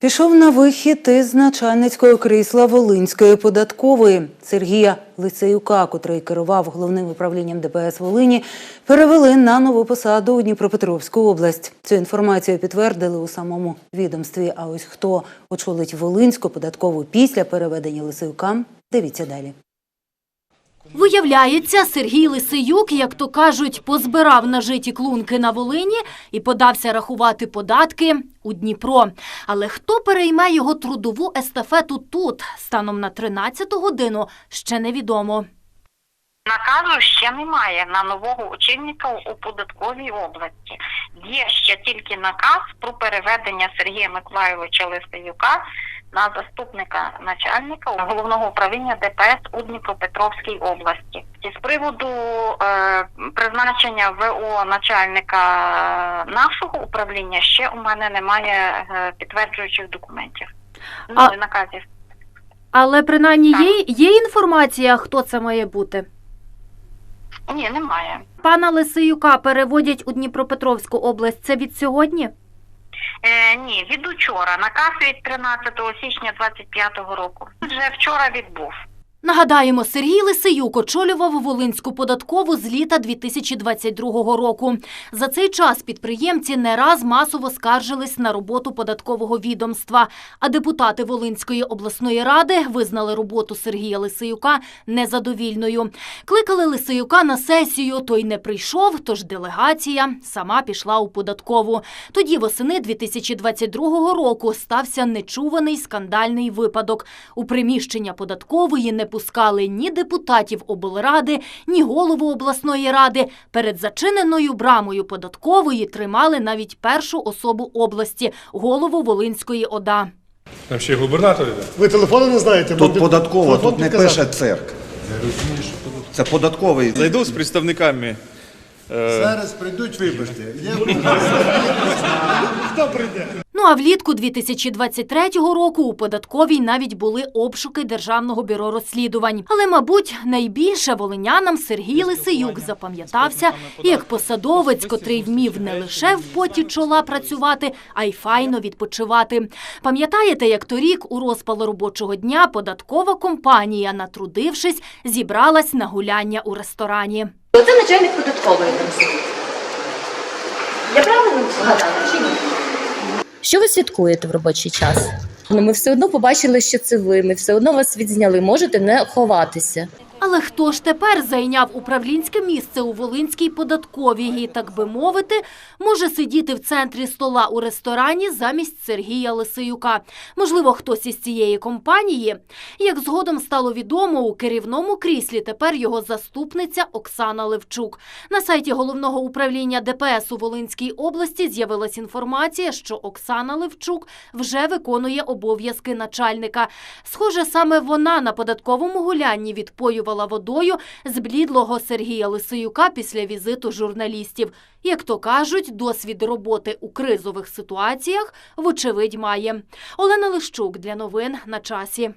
Пішов на вихід із начальницького крісла Волинської податкової Сергія Лицеюка, котрий керував головним управлінням ДПС Волині, перевели на нову посаду у Дніпропетровську область. Цю інформацію підтвердили у самому відомстві. А ось хто очолить Волинську податкову після переведення Лицеюка, дивіться далі. Виявляється, Сергій Лисиюк, як то кажуть, позбирав нажиті клунки на Волині і подався рахувати податки у Дніпро. Але хто перейме його трудову естафету тут, станом на 13 годину, ще невідомо. Наказу ще немає на нового очільника у податковій області. Є ще тільки наказ про переведення Сергія Миколайовича Лисеюка на заступника начальника головного управління ДПС у Дніпропетровській області. І з приводу е, призначення ВО начальника нашого управління ще у мене немає е, підтверджуючих документів. Ну, А- наказів. Але принаймні є, є інформація, хто це має бути. Ні, немає. Пана Лисиюка переводять у Дніпропетровську область. Це від сьогодні? Е, ні, від учора. Наказ від 13 січня 25-го року. Вже вчора відбув. Нагадаємо, Сергій Лисиюк очолював Волинську податкову з літа 2022 року. За цей час підприємці не раз масово скаржились на роботу податкового відомства, а депутати Волинської обласної ради визнали роботу Сергія Лисиюка незадовільною. Кликали Лисиюка на сесію, той не прийшов, тож делегація сама пішла у податкову. Тоді восени 2022 року стався нечуваний скандальний випадок. У приміщення податкової не пускали ні депутатів облради, ні голову обласної ради. Перед зачиненою брамою податкової тримали навіть першу особу області голову Волинської ОДА. Там ще й губернатор іде. Ви телефони не знаєте? Тут під- податково, телефон тут не пише цирк. Це податковий. Зайду з представниками. Зараз прийдуть, вибачте. Я Хто прийде? Ну а влітку 2023 року у податковій навіть були обшуки Державного бюро розслідувань. Але, мабуть, найбільше волинянам Сергій Лисиюк запам'ятався як посадовець, котрий вмів не лише в поті чола працювати, а й файно відпочивати. Пам'ятаєте, як торік у розпал робочого дня податкова компанія, натрудившись, зібралась на гуляння у ресторані. Оце начальник податкової там сидить. Я правильно згадала чи ні? Що ви святкуєте в робочий час? Ну, ми все одно побачили, що це ви. Ми все одно вас відзняли. Можете не ховатися. Але хто ж тепер зайняв управлінське місце у Волинській податковій і, так би мовити, може сидіти в центрі стола у ресторані замість Сергія Лисиюка? Можливо, хтось із цієї компанії? Як згодом стало відомо, у керівному кріслі тепер його заступниця Оксана Левчук. На сайті головного управління ДПС у Волинській області з'явилась інформація, що Оксана Левчук вже виконує обов'язки начальника. Схоже, саме вона на податковому гулянні відпоювала водою зблідлого Сергія Лисиюка після візиту журналістів. Як то кажуть, досвід роботи у кризових ситуаціях вочевидь має. Олена Лищук для новин на часі.